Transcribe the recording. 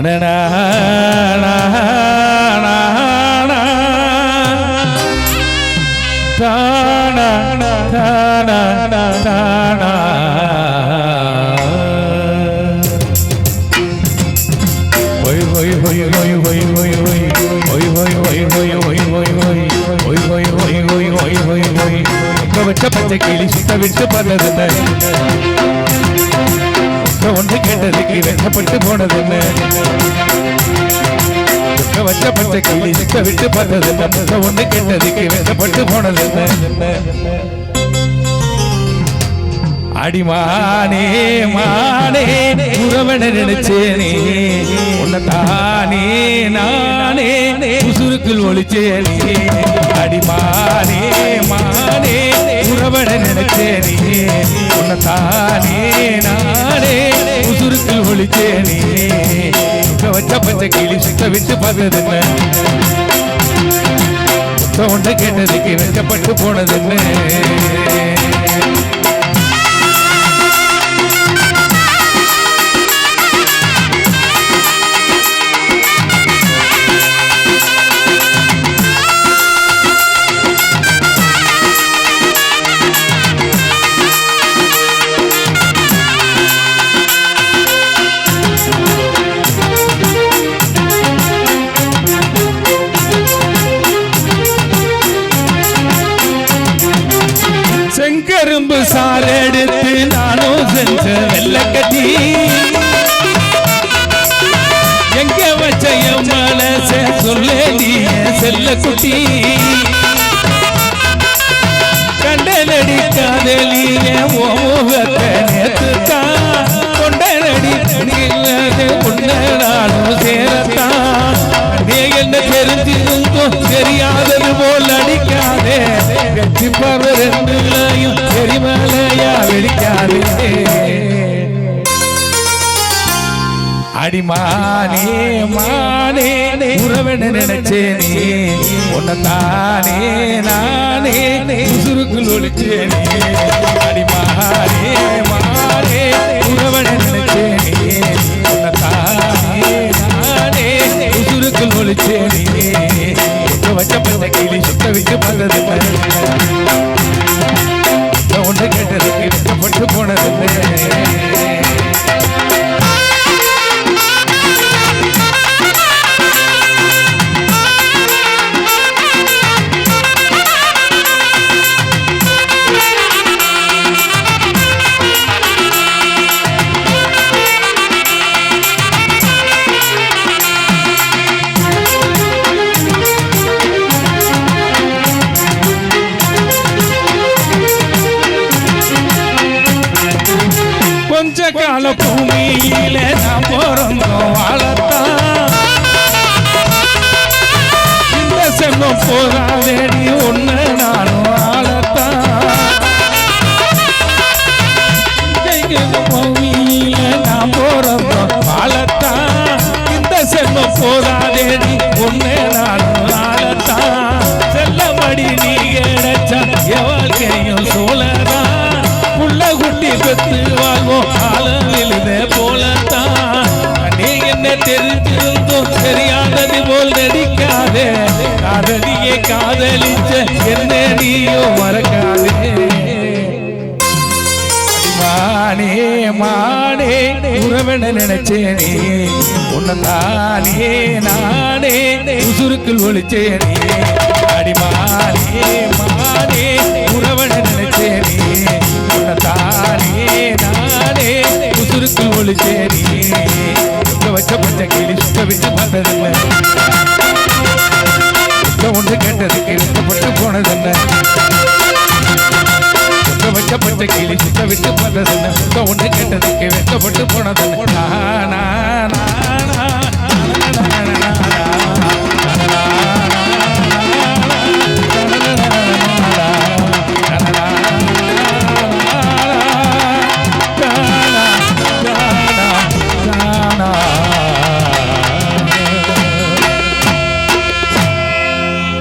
அடனா தானா தானா தானா பச்சை கிளி சுத்த விட்டு பறந்த ஒன்றை கண்டதுக்கு வெட்டப்பட்டு போனது என்ன வச்ச பச்சை கிளி சுத்த விட்டு பார்த்தது பண்ணதில்லை ஒண்ணு கேட்டதுக்கு வெட்டப்பட்டு போனது என்ன அடிமானே மானே உறவன நினைச்சேனே. உன்னை தானே நானே உசுருக்குள் ஒளிச்சேனே. அடிமானே மானே உறவன நினைச்சேனே. உன்னை தானே நானே. சுருக்கில் ஒழிச்சேனே வச்ச பச்சை கிளி சுத்த விட்டு பார்த்ததென்ன? ஒன்றை கேட்டதுக்கு வெக்கப்பட்டு போனதென்ன? செங்கரும்பு சார் எடுத்து நானும் செஞ்ச வெள்ளக்கட்டி. எங்க வச்ச என் மனச சொல்ல நீ செல்ல குட்டி கண்டனடி காதலிய ஓகத்தை நேத்துத்தான் கொண்டனடி நில்லது உன்ன நானும் சேரத்தான் நீ என்ன தெரிஞ்சிருந்தோம் தெரியாதது போல் அடிக்காதே. கட்சி பார்வை அடிமானே மானே உறவன நினைச்சேனே உன்னை தானே நானே உசுருக்குள் ஒளிச்சேனே அடிமானே மானே உறவன போகாதேடி ஒன்று நானும் ஆளத்தான். நான் போறப்போ வாழத்தான் இந்த செல்வ போதாதேடி ஒன்று நானும் ஆளத்தான். செல்லமடி நீ கிடைச்சா எவாழ்க்கையும் சோழதான். புள்ள குட்டி பெற்று வாழ்வோம் ஆள விழுதே போலத்தான். நீ தெரியாதது போல் நடிக்காதே. காதலியே காதலிச்ச என்ன நீயோ மறக்காதே. மானே மானே உறவன நினைச்சேனே. உன்னை தானே நானே உசுருக்குள் ஒழிச்சேனே அடிமானே மானே உறவன நினைச்சேனே. உன்னை தானே நானே உசுருக்குள் ஒழிச்சேனே வச்ச பச்சை கிளி சுத்த விட்டு பார்த்ததில்லை சொல்ல ஒன்று கேட்டதுக்கு இழுக்கப்பட்டு போனதென்ன வைக்கப்பட்ட கீழே சிக்க விட்டு போனதென்ன சொல்ல ஒன்று கேட்டதுக்கு வெட்டப்பட்டு போனதென்ன